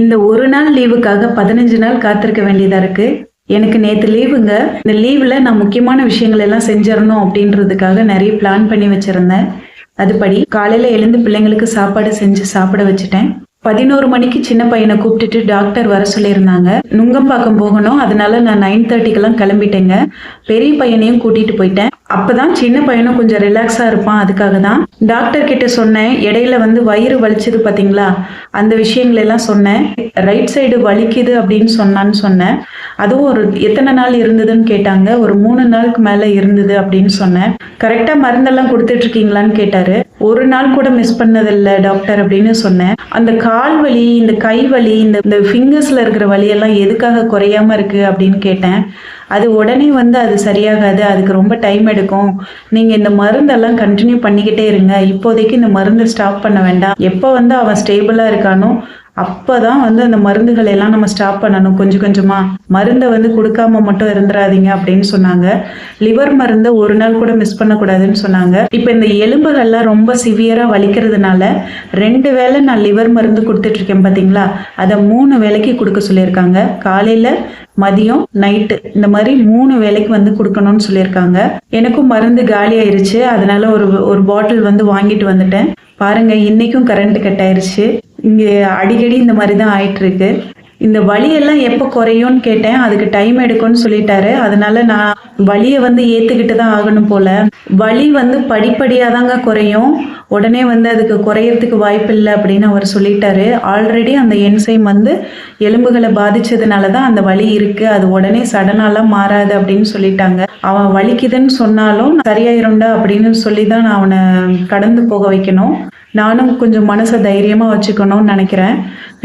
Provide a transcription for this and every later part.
இந்த ஒரு நாள் லீவுக்காக பதினஞ்சு நாள் காத்திருக்க வேண்டியதா இருக்கு. எனக்கு நேற்று லீவுங்க இந்த லீவில் நான் முக்கியமான விஷயங்கள் எல்லாம் செஞ்சிடணும் அப்படின்றதுக்காக நிறைய பிளான் பண்ணி வச்சிருந்தேன். அதுபடி காலையில் எழுந்து பிள்ளைங்களுக்கு சாப்பாடு செஞ்சு சாப்பிட வச்சுட்டேன். பதினோரு மணிக்கு சின்ன பையனை கூப்பிட்டுட்டு டாக்டர் வர சொல்லியிருந்தாங்க. நுங்கம்பாக்கம் போகணும். அதனால நான் நைன் தேர்ட்டிக்கெல்லாம் கிளம்பிட்டேங்க. பெரிய பையனையும் கூட்டிட்டு போயிட்டேன். அப்பதான் சின்ன பையனும் கொஞ்சம் ரிலாக்ஸா இருப்பான். அதுக்காக தான் டாக்டர் கிட்ட சொன்னேன். இடையில வந்து வயிறு வலிச்சது பாத்தீங்களா? அந்த விஷயங்கள் எல்லாம் சொன்னேன். ரைட் சைடு வலிக்குது அப்படின்னு சொன்னான்னு சொன்னேன். அதுவும் ஒரு எத்தனை நாள் இருந்ததுன்னு கேட்டாங்க. ஒரு மூணு நாளுக்கு மேல இருந்தது அப்படின்னு சொன்னேன். கரெக்டா மருந்தெல்லாம் கொடுத்துட்டு இருக்கீங்களான்னு கேட்டாரு. ஒரு நாள் கூட மிஸ் பண்ணதில்ல டாக்டர் அப்படின்னு சொன்னேன். அந்த கால் வலி இந்த கை வலி இந்த இந்த ஃபிங்கர்ஸ்ல இருக்கிற வலியெல்லாம் எதுக்காக குறையாம இருக்கு அப்படின்னு கேட்டேன். அது உடனே வந்து அது சரியாகாது அதுக்கு ரொம்ப டைம் எடுக்கும். நீங்கள் இந்த மருந்தெல்லாம் கண்டினியூ பண்ணிக்கிட்டே இருங்க. இப்போதைக்கு இந்த மருந்தை ஸ்டாப் பண்ண வேண்டாம். எப்போ வந்து அவன் ஸ்டேபிளாக இருக்கானோ அப்பதான் வந்து அந்த மருந்துகளை எல்லாம் நம்ம ஸ்டாப் பண்ணணும். கொஞ்சம் கொஞ்சமா மருந்தை வந்து கொடுக்காம மட்டும் இருந்துடாதீங்க அப்படின்னு சொன்னாங்க. லிவர் மருந்தை ஒரு நாள் கூட மிஸ் பண்ணக்கூடாதுன்னு சொன்னாங்க. இப்போ இந்த எலும்புகள்லாம் ரொம்ப சிவியரா வலிக்கிறதுனால ரெண்டு வேளை நான் லிவர் மருந்து கொடுத்துட்டு இருக்கேன் பாத்தீங்களா? அதை மூணு வேலைக்கு கொடுக்க சொல்லியிருக்காங்க. காலையில மதியம் நைட்டு இந்த மாதிரி மூணு வேலைக்கு வந்து கொடுக்கணும்னு சொல்லியிருக்காங்க. எனக்கும் மருந்து காலி ஆயிருச்சு அதனால ஒரு ஒரு பாட்டில் வந்து வாங்கிட்டு வந்துட்டேன். பாருங்க இன்னைக்கும் கரண்ட் கட் ஆயிருச்சு. இங்கே அடிக்கடி இந்த மாதிரி தான் ஆயிட்டு இருக்கு இந்த வலியெல்லாம் எப்போ குறையும்னு கேட்டேன். அதுக்கு டைம் எடுக்கும்னு சொல்லிட்டாரு. அதனால நான் வலியை வந்து ஏற்றுக்கிட்டு தான் ஆகணும் போல. வலி வந்து படிப்படியாக தாங்க குறையும். உடனே வந்து அதுக்கு குறையிறதுக்கு வாய்ப்பு இல்லை அப்படின்னு அவர் சொல்லிட்டாரு. ஆல்ரெடி அந்த என்சைம் வந்து எலும்புகளை பாதிச்சதுனால தான் அந்த வலி இருக்கு. அது உடனே சடனாலாம் மாறாது அப்படின்னு சொல்லிட்டாங்க. அவன் வலிக்குதுன்னு சொன்னாலும் சரியாயிருண்டா அப்படின்னு சொல்லி தான் நான் அவனை கடந்து போக வைக்கணும். நானும் கொஞ்சம் மனசை தைரியமாக வச்சுக்கணும்னு நினைக்கிறேன்.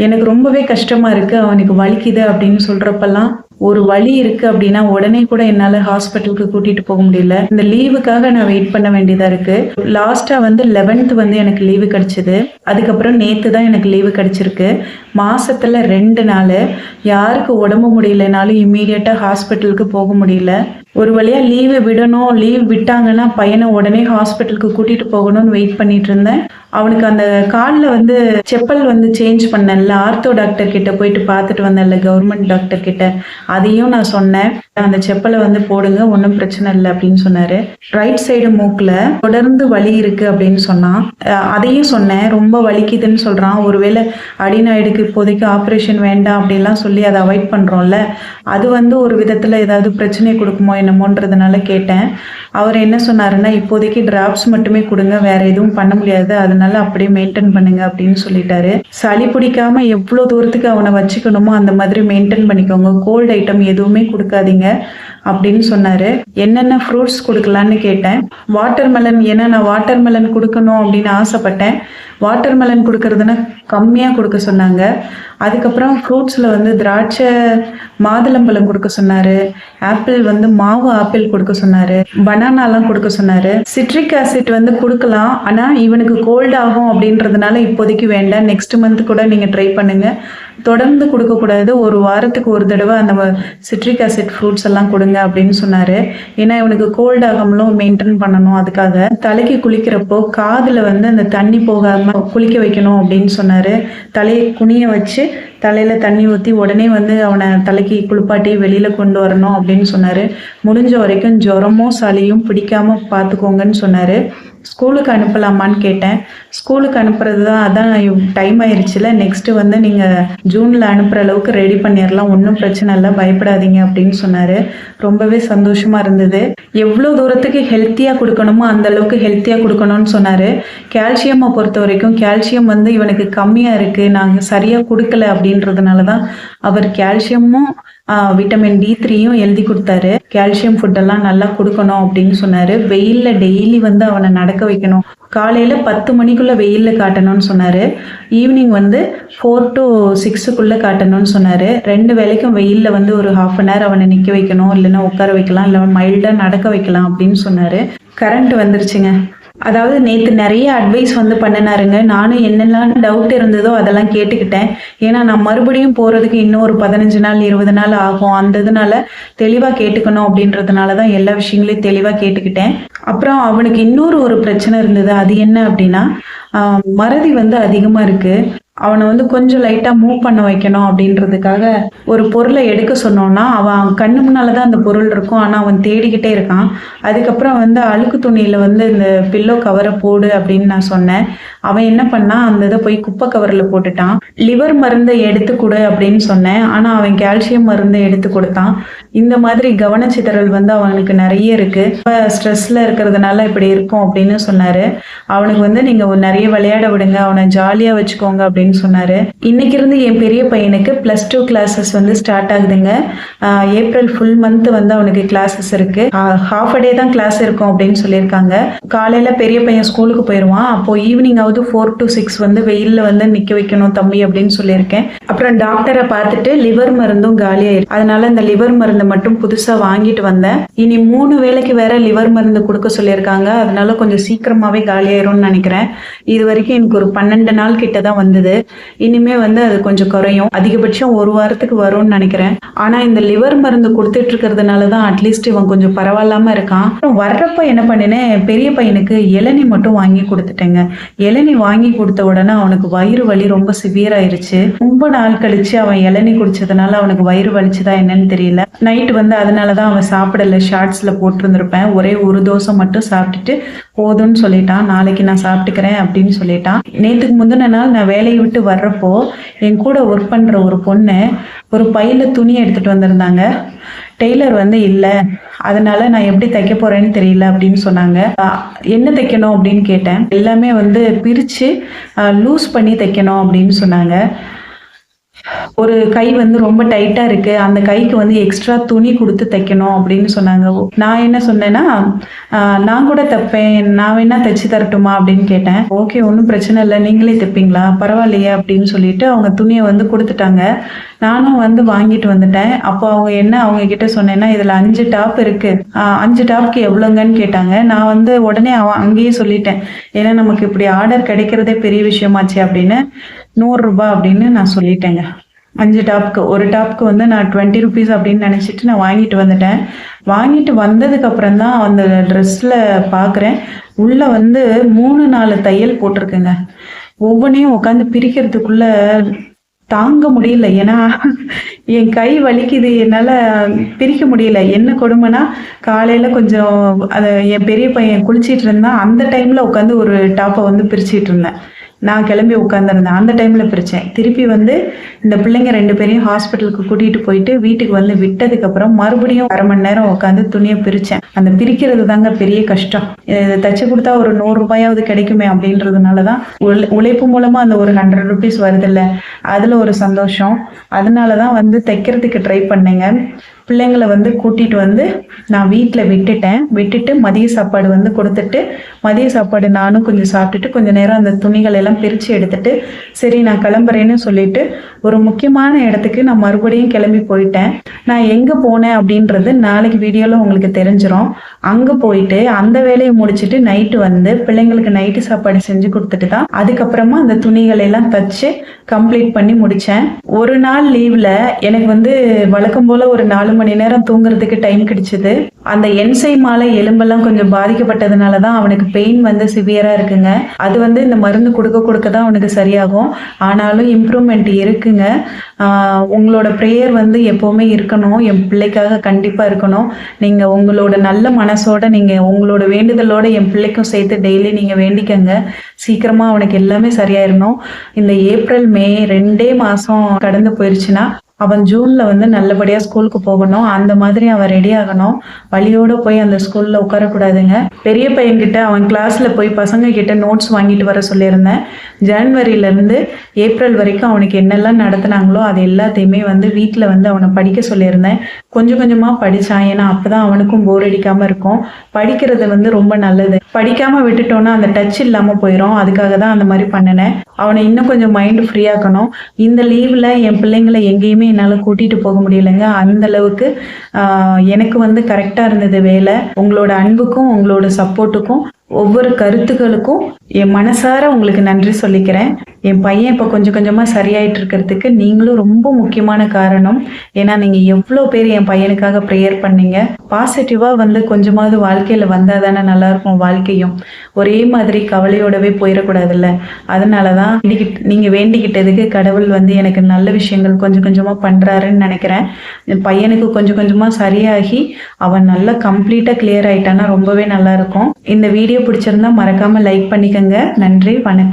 எனக்கு ரொம்பவே கஷ்டமாக இருக்குது அவனுக்கு வலிக்குது அப்படின்னு சொல்கிறப்பெல்லாம் ஒரு வழி இருக்கு அப்படின்னா உடனே கூட என்னால் ஹாஸ்பிட்டலுக்கு கூட்டிட்டு போக முடியல. இந்த லீவுக்காக நான் வெயிட் பண்ண வேண்டியதா இருக்கு. லாஸ்டா வந்து லெவன்த் வந்து எனக்கு லீவு கிடைச்சது. அதுக்கப்புறம் நேத்து தான் எனக்கு லீவு கிடைச்சிருக்கு. மாசத்துல ரெண்டு நாள். யாருக்கு உடம்பு முடியலனாலும் இம்மீடியட்டா ஹாஸ்பிட்டலுக்கு போக முடியல. ஒரு வழியா லீவு விடணும். லீவ் விட்டாங்கன்னா பையனை உடனே ஹாஸ்பிட்டலுக்கு கூட்டிட்டு போகணும்னு வெயிட் பண்ணிட்டு இருந்தேன். அவனுக்கு அந்த காலில் வந்து செப்பல் வந்து சேஞ்ச் பண்ணல ஆர்த்தோ டாக்டர் கிட்ட போயிட்டு பார்த்துட்டு வந்தேன்ல கவர்மெண்ட் டாக்டர் கிட்ட. அதையும் நான் சொன்னேன். அந்த செப்பலை வந்து போடுங்க ஒன்றும் பிரச்சனை இல்லை அப்படின்னு சொன்னாரு. ரைட் சைடு மூக்கில் தொடர்ந்து வலி இருக்கு அப்படின்னு சொன்னான். அதையும் சொன்னேன். ரொம்ப வலிக்குதுன்னு சொல்றான். ஒருவேளை அடிநாயுடுக்கு இப்போதைக்கு ஆப்ரேஷன் வேண்டாம் அப்படிலாம் சொல்லி அதை அவாய்ட் பண்ணுறோம்ல அது வந்து ஒரு விதத்தில் ஏதாவது பிரச்சனை கொடுக்குமோ என்னமோன்றதுனால கேட்டேன். அவர் என்ன சொன்னாருன்னா இப்போதைக்கு டிராப்ஸ் மட்டுமே கொடுங்க வேற எதுவும் பண்ண முடியாது. அதனால அப்படியே மெயின்டைன் பண்ணுங்க அப்படின்னு சொல்லிட்டாரு. சளி பிடிக்காம எவ்வளோ தூரத்துக்கு அவனை வச்சுக்கணுமோ அந்த மாதிரி மெயின்டைன் பண்ணிக்கோங்க. கோல்டு ஐட்டம் எதுவுமே கொடுக்காதீங்க. அப்படின்னு சொன்னாரு. என்னென்ன ஃப்ரூட்ஸ் கொடுக்கலான்னு கேட்டேன். வாட்டர் மெலன் ஏன்னா நான் வாட்டர் மெலன் கொடுக்கணும் அப்படின்னு ஆசைப்பட்டேன். வாட்டர் மெலன் கொடுக்கறதுன்னா கம்மியாக கொடுக்க சொன்னாங்க. அதுக்கப்புறம் ஃப்ரூட்ஸில் வந்து திராட்சை மாதுளம்பழம் கொடுக்க சொன்னார். ஆப்பிள் வந்து மாவு ஆப்பிள் கொடுக்க சொன்னார். பனானாலாம் கொடுக்க சொன்னார். சிட்ரிக் ஆசிட் வந்து கொடுக்கலாம். ஆனால் இவனுக்கு கோல்ட் ஆகும் அப்படின்றதுனால இப்போதைக்கு வேண்டாம். நெக்ஸ்ட் மந்த் கூட நீங்கள் ட்ரை பண்ணுங்கள் தொடர்ந்து கொடுக்கக்கூடாது ஒரு வாரத்துக்கு ஒரு தடவை அந்த சிட்ரிக் ஆசிட் ஃப்ரூட்ஸ் எல்லாம் கொடுங்க அப்படின்னு சொன்னார். ஏன்னா இவனுக்கு கோல்ட் ஆகாமலும் மெயின்டைன் பண்ணணும் அதுக்காக. தலைக்கு குளிக்கிறப்போ காதில் வந்து அந்த தண்ணி போகாமல் குளிக்க வைக்கணும் அப்படின்னு சொன்னார். தலையை குனிய வச்சு தலையில் தண்ணி ஊற்றி உடனே வந்து அவனை தலைக்கு குளிப்பாட்டி வெளியில் கொண்டு வரணும் அப்படின்னு சொன்னார். முடிஞ்ச வரைக்கும் ஜுரமும் சளியும் பிடிக்காம பார்த்துக்கோங்கன்னு சொன்னார். ஸ்கூலுக்கு அனுப்பலாமான்னு கேட்டேன். ஸ்கூலுக்கு அனுப்புறது தான் அதான் டைம் ஆயிடுச்சுல நெக்ஸ்ட்டு வந்து நீங்கள் ஜூனில் அனுப்புகிற அளவுக்கு ரெடி பண்ணிடலாம் ஒன்றும் பிரச்சனை இல்லை. பயப்படாதீங்க அப்படின்னு சொன்னார். ரொம்பவே சந்தோஷமாக இருந்தது. எவ்வளோ தூரத்துக்கு ஹெல்த்தியாக கொடுக்கணுமோ அந்த அளவுக்கு ஹெல்த்தியாக கொடுக்கணும்னு சொன்னார். கால்சியம்மை பொறுத்த வரைக்கும் கால்சியம் வந்து இவனுக்கு கம்மியாக இருக்குது நாங்கள் சரியாக கொடுக்கல அப்படின்றதுனால தான் அவர் கால்சியமும் விட்டமின் டி த்ரீயும் எழுதி கொடுத்தாரு. கால்சியம் ஃபுட்டெல்லாம் நல்லா கொடுக்கணும் அப்படின்னு சொன்னார். வெயிலில் டெய்லி வந்து அவனை நடக்க வைக்கணும். காலையில் பத்து மணிக்குள்ளே வெயிலில் காட்டணும்னு சொன்னார். ஈவினிங் வந்து ஃபோர் டு சிக்ஸுக்குள்ளே காட்டணும்னு சொன்னார். ரெண்டு வேளைக்கும் வெயிலில் வந்து ஒரு ஹாஃப் அன் ஹவர் அவனை நிற்க வைக்கணும். இல்லைன்னா உட்கார வைக்கலாம். இல்லை மைல்டாக நடக்க வைக்கலாம் அப்படின்னு சொன்னார். கரண்ட் வந்துருச்சுங்க. அதாவது நேற்று நிறைய அட்வைஸ் வந்து பண்ணினாருங்க. நானும் என்னெல்லாம் டவுட் இருந்ததோ அதெல்லாம் கேட்டுக்கிட்டேன். ஏன்னா நான் மறுபடியும் போகிறதுக்கு இன்னும் ஒரு பதினஞ்சு நாள் இருபது நாள் ஆகும். அந்த இதனால தெளிவாக கேட்டுக்கணும் அப்படின்றதுனால தான் எல்லா விஷயங்களையும் தெளிவாக கேட்டுக்கிட்டேன். அப்புறம் அவனுக்கு இன்னொரு ஒரு பிரச்சனை இருந்தது. அது என்ன அப்படின்னா மறதி வந்து அதிகமாக இருக்குது அவனை வந்து கொஞ்சம் லைட்டாக மூவ் பண்ண வைக்கணும் அப்படின்றதுக்காக ஒரு பொருளை எடுக்க சொன்னோன்னா அவன் கண்ணு முன்னால் தான் அந்த பொருள் இருக்கும். ஆனால் அவன் தேடிக்கிட்டே இருக்கான். அதுக்கப்புறம் வந்து அழுக்கு துணியில் வந்து இந்த பில்லோ கவரை போடு அப்படின்னு நான் சொன்னேன். அவன் என்ன பண்ணான் அந்த இதை போய் குப்பை கவரில் போட்டுட்டான். லிவர் மருந்தை எடுத்து கொடு அப்படின்னு சொன்னேன். ஆனால் அவன் கால்சியம் மருந்தை எடுத்து கொடுத்தான். இந்த மாதிரி கவனச்சிதறல் வந்து அவனுக்கு நிறைய இருக்கு. இப்போ ஸ்ட்ரெஸ்ல இருக்கிறதுனால இப்படி இருக்கும் அப்படின்னு சொன்னாரு. அவனுக்கு வந்து நீங்க நிறைய விளையாட விடுங்க. அவனை ஜாலியா வச்சுக்கோங்க அப்படின்னு சொன்னாரு. இன்னைக்கு இருந்து என் பெரிய பையனுக்கு பிளஸ் டூ கிளாஸஸ் வந்து ஸ்டார்ட் ஆகுதுங்க. ஏப்ரல் ஃபுல் மந்த் வந்து அவனுக்கு கிளாஸஸ் இருக்கு. ஹாஃப் டே தான் கிளாஸ் இருக்கும் அப்படின்னு சொல்லியிருக்காங்க. காலையில பெரிய பையன் ஸ்கூலுக்கு போயிடுவான் அப்போ ஈவினிங் ஆகுது ஃபோர் டு சிக்ஸ் வந்து வெயில்ல வந்து நிக்க வைக்கணும் தம்பி அப்படின்னு சொல்லியிருக்கேன். அப்புறம் டாக்டரை பார்த்துட்டு லிவர் மருந்தும் காலியாயிருக்கு அதனால அந்த லிவர் மருந்து மட்டும் புதுசா வாங்கிட்டு வந்தேன். இனி மூணு வேளைக்கு வேற லிவர் மருந்து கொடுக்க சொல்லியிருக்காங்க. அதனால கொஞ்சம் சீக்கிரமாவே காலியாயிரும்னு நினைக்கிறேன். இது வரைக்கும் எனக்கு ஒரு பன்னெண்டு நாள் கிட்ட தான் வந்தது. இனிமே வந்து அது கொஞ்சம் குறையும். அதிகபட்சம் ஒரு வாரத்துக்கு வரும்னு நினைக்கிறேன். ஆனா இந்த லிவர் மருந்து கொடுத்துட்டு இருக்கிறதுனால தான் அட்லீஸ்ட் இவன் கொஞ்சம் பரவாயில்லாம இருக்கான். அப்புறம் வர்றப்ப என்ன பண்ணினேன் பெரிய பையனுக்கு இளநி மட்டும் வாங்கி கொடுத்துட்டேங்க. இளநி வாங்கி கொடுத்த உடனே அவனுக்கு வயிறு வலி ரொம்ப சிவியர் ஆயிருச்சு. ரொம்ப நாள் கழிச்சு அவன் இளநி குடிச்சதுனால அவனுக்கு வயிறு வலிச்சுதா என்னன்னு தெரியல. நைட்டு வந்து அதனாலதான் அவன் சாப்பிடல. ஷார்ட்ஸ்ல போட்டிருந்திருப்பேன். ஒரே ஒரு தோசை மட்டும் சாப்பிட்டுட்டு போதும்னு சொல்லிட்டான். நாளைக்கு நான் சாப்பிட்டுக்கிறேன் அப்படின்னு சொல்லிட்டான். நேத்துக்கு முந்தின நாள் நான் வேலையை விட்டு வர்றப்போ என் கூட ஒர்க் பண்ணுற ஒரு பொண்ணு ஒரு பையில துணி எடுத்துட்டு வந்திருந்தாங்க. டெய்லர் வந்து இல்லை அதனால நான் எப்படி தைக்க போறேன்னு தெரியல அப்படின்னு சொன்னாங்க. என்ன தைக்கணும் அப்படின்னு கேட்டேன். எல்லாமே வந்து பிரித்து லூஸ் பண்ணி தைக்கணும் அப்படின்னு சொன்னாங்க. ஒரு கை வந்து ரொம்ப டைட்டா இருக்கு. அந்த கைக்கு வந்து எக்ஸ்ட்ரா துணி கொடுத்து தைக்கணும் அப்படின்னு சொன்னாங்க. நான் என்ன சொன்னேன்னா ஆஹ் நான் கூட தைப்பேன். நான் வேணா தைச்சு தரட்டுமா? அப்படின்னு கேட்டேன். ஓகே ஒன்றும் பிரச்சனை இல்லை. நீங்களே தைப்பீங்களா? பரவாயில்லையே அப்படின்னு சொல்லிட்டு அவங்க துணியை வந்து கொடுத்துட்டாங்க. நானும் வந்து வாங்கிட்டு வந்துட்டேன். அப்போ அவங்க என்ன அவங்க கிட்ட சொன்னேன்னா இதுல அஞ்சு டாப் இருக்கு. அஞ்சு டாப்க்கு எவ்வளோங்கன்னு கேட்டாங்க. நான் வந்து உடனே அவன் அங்கேயே சொல்லிட்டேன். ஏன்னா நமக்கு இப்படி ஆர்டர் கிடைக்கிறதே பெரிய விஷயமாச்சு அப்படின்னு. நூறு ரூபாய் அப்படின்னு நான் சொல்லிட்டேங்க. அஞ்சு டாப்க்கு ஒரு டாப்க்கு வந்து நான் டுவெண்ட்டி ருபீஸ் அப்படின்னு நினச்சிட்டு நான் வாங்கிட்டு வந்துட்டேன். வாங்கிட்டு வந்ததுக்கு அப்புறம் தான் அந்த ட்ரெஸ்ஸில் பார்க்குறேன் உள்ள வந்து மூணு நாலு தையல் போட்டிருக்குங்க. ஒவ்வொன்றையும் உட்காந்து பிரிக்கிறதுக்குள்ள தாங்க முடியல. ஏன்னா என் கை வலிக்குது. என்னால் பிரிக்க முடியல. என்ன கொடுமைனா காலையில் கொஞ்சம் அதை என் பெரிய பையன் குளிச்சிட்டு இருந்தான். அந்த டைமில் உட்காந்து ஒரு டாப்பை வந்து பிரிச்சிட்டு இருந்தேன். நான் கிளம்பி உட்காந்துருந்தேன் அந்த டைமில் பிரித்தேன் திருப்பி வந்து இந்த பிள்ளைங்க ரெண்டு பேரையும் ஹாஸ்பிட்டலுக்கு கூட்டிகிட்டு போயிட்டு வீட்டுக்கு வந்து விட்டதுக்கப்புறம் மறுபடியும் அரை மணி நேரம் உட்காந்து துணியை பிரித்தேன் அந்த பிரிக்கிறது தாங்க பெரிய கஷ்டம். இதை தச்சு கொடுத்தா ஒரு நூறு ரூபாயாவது கிடைக்குமே அப்படின்றதுனால தான் உழை உழைப்பு மூலமாக அந்த ஒரு ஹண்ட்ரட் ருபீஸ் வருதில்ல. அதில் ஒரு சந்தோஷம். அதனால தான் வந்து தைக்கிறதுக்கு ட்ரை பண்ணேங்க. பிள்ளைங்களை வந்து கூட்டிட்டு வந்து நான் வீட்டில் விட்டுட்டேன். விட்டுட்டு மதிய சாப்பாடு வந்து கொடுத்துட்டு மதிய சாப்பாடு நானும் கொஞ்சம் சாப்பிட்டுட்டு கொஞ்சம் நேரம் அந்த துணிகள் எல்லாம் பிரித்து எடுத்துட்டு சரி நான் கிளம்புறேன்னு சொல்லிட்டு ஒரு முக்கியமான இடத்துக்கு நான் மறுபடியும் கிளம்பி போயிட்டேன். நான் எங்கே போனேன் அப்படின்றது நாளைக்கு வீடியோவில் உங்களுக்கு தெரிஞ்சிடும் அங்கே போயிட்டு அந்த வேலையை முடிச்சுட்டு நைட்டு வந்து பிள்ளைங்களுக்கு நைட்டு சாப்பாடு செஞ்சு கொடுத்துட்டு தான் அதுக்கப்புறமா அந்த துணிகள் எல்லாம் தச்சு கம்ப்ளீட் பண்ணி முடித்தேன் ஒரு நாள் லீவில் எனக்கு வந்து வழக்கம் போல் ஒரு நாலு மணி நேரம் தூங்குறதுக்கு டைம் கிடைச்சது. அந்த என்சை மாலை எலும்பெல்லாம் கொஞ்சம் பாதிக்கப்பட்டதுனால தான் அவனுக்கு பெயின் வந்து சிவியராக இருக்குங்க. அது வந்து இந்த மருந்து கொடுக்க கொடுக்க தான் அவனுக்கு சரியாகும். ஆனாலும் இம்ப்ரூவ்மெண்ட் இருக்குங்க. உங்களோட ப்ரேயர் வந்து எப்போவுமே இருக்கணும். என் பிள்ளைக்காக கண்டிப்பாக இருக்கணும். நீங்கள் உங்களோட நல்ல மனசோட நீங்கள் உங்களோட வேண்டுதலோட என் பிள்ளைக்கும் சேர்த்து டெய்லி நீங்கள் வேண்டிக்கங்க. சீக்கிரமாக அவனுக்கு எல்லாமே சரியாயிடணும் இந்த ஏப்ரல் மே ரெண்டே மாதம் கடந்து போயிடுச்சுன்னா அவன் ஜூன்ல வந்து நல்லபடியா ஸ்கூலுக்கு போகணும். அந்த மாதிரி அவன் ரெடி ஆகணும். வழியோட போய் அந்த ஸ்கூல்ல உட்காரக்கூடாதுங்க. பெரிய பையன்கிட்ட அவன் கிளாஸ்ல போய் பசங்க கிட்ட நோட்ஸ் வாங்கிட்டு வர சொல்லியிருந்தேன். ஜனவரில இருந்து ஏப்ரல் வரைக்கும் அவனுக்கு என்னெல்லாம் நடத்துனாங்களோ அது எல்லாத்தையுமே வந்து வீட்டில் வந்து அவனை படிக்க சொல்லியிருந்தேன். கொஞ்சம் கொஞ்சமா படிச்சான். ஏன்னா அப்பதான் அவனுக்கும் போர் அடிக்காம இருக்கும். படிக்கிறது வந்து ரொம்ப நல்லது. படிக்காம விட்டுட்டோம்னா அந்த டச் இல்லாம போயிடும் அதுக்காக தான் அந்த மாதிரி பண்ணினேன். அவனை இன்னும் கொஞ்சம் மைண்ட் ஃப்ரீ ஆக்கணும். இந்த லீவ்ல என் பிள்ளைங்களை எங்கேயுமே என்னால் கூட்டிட்டு போக முடியலைங்க. அந்த அளவுக்கு எனக்கு வந்து கரெக்டாக இருந்தது வேலை. உங்களோட அன்புக்கும் உங்களோட சப்போர்ட்டுக்கும் ஒவ்வொரு கருத்துக்களுக்கும் என் மனசார உங்களுக்கு நன்றி சொல்லிக்கிறேன். என் பையன் இப்போ கொஞ்சம் கொஞ்சமாக சரியாயிட்டு இருக்கிறதுக்கு நீங்களும் ரொம்ப முக்கியமான காரணம். ஏன்னா நீங்கள் எவ்வளோ பேர் என் பையனுக்காக ப்ரேயர் பண்ணீங்க. பாசிட்டிவாக வந்து கொஞ்சமாவது வாழ்க்கையில் வந்தால் தானே நல்லாயிருக்கும் வாழ்க்கையும். ஒரே மாதிரி கவலையோடவே போயிடக்கூடாதுல்ல. அதனால தான் வேண்டிக்கிட்டு நீங்கள் வேண்டிக்கிட்டதுக்கு கடவுள் வந்து எனக்கு நல்ல விஷயங்கள் கொஞ்சம் கொஞ்சமாக பண்ணுறாருன்னு நினைக்கிறேன். என் பையனுக்கு கொஞ்சம் கொஞ்சமாக சரியாகி அவன் நல்லா கம்ப்ளீட்டாக கிளியர் ஆயிட்டான்னா ரொம்பவே நல்லாயிருக்கும். இந்த வீடியோ வீடியோ பிடிச்சிருந்தா மறக்காமல் லைக் பண்ணிக்கோங்க. நன்றி வணக்கம்.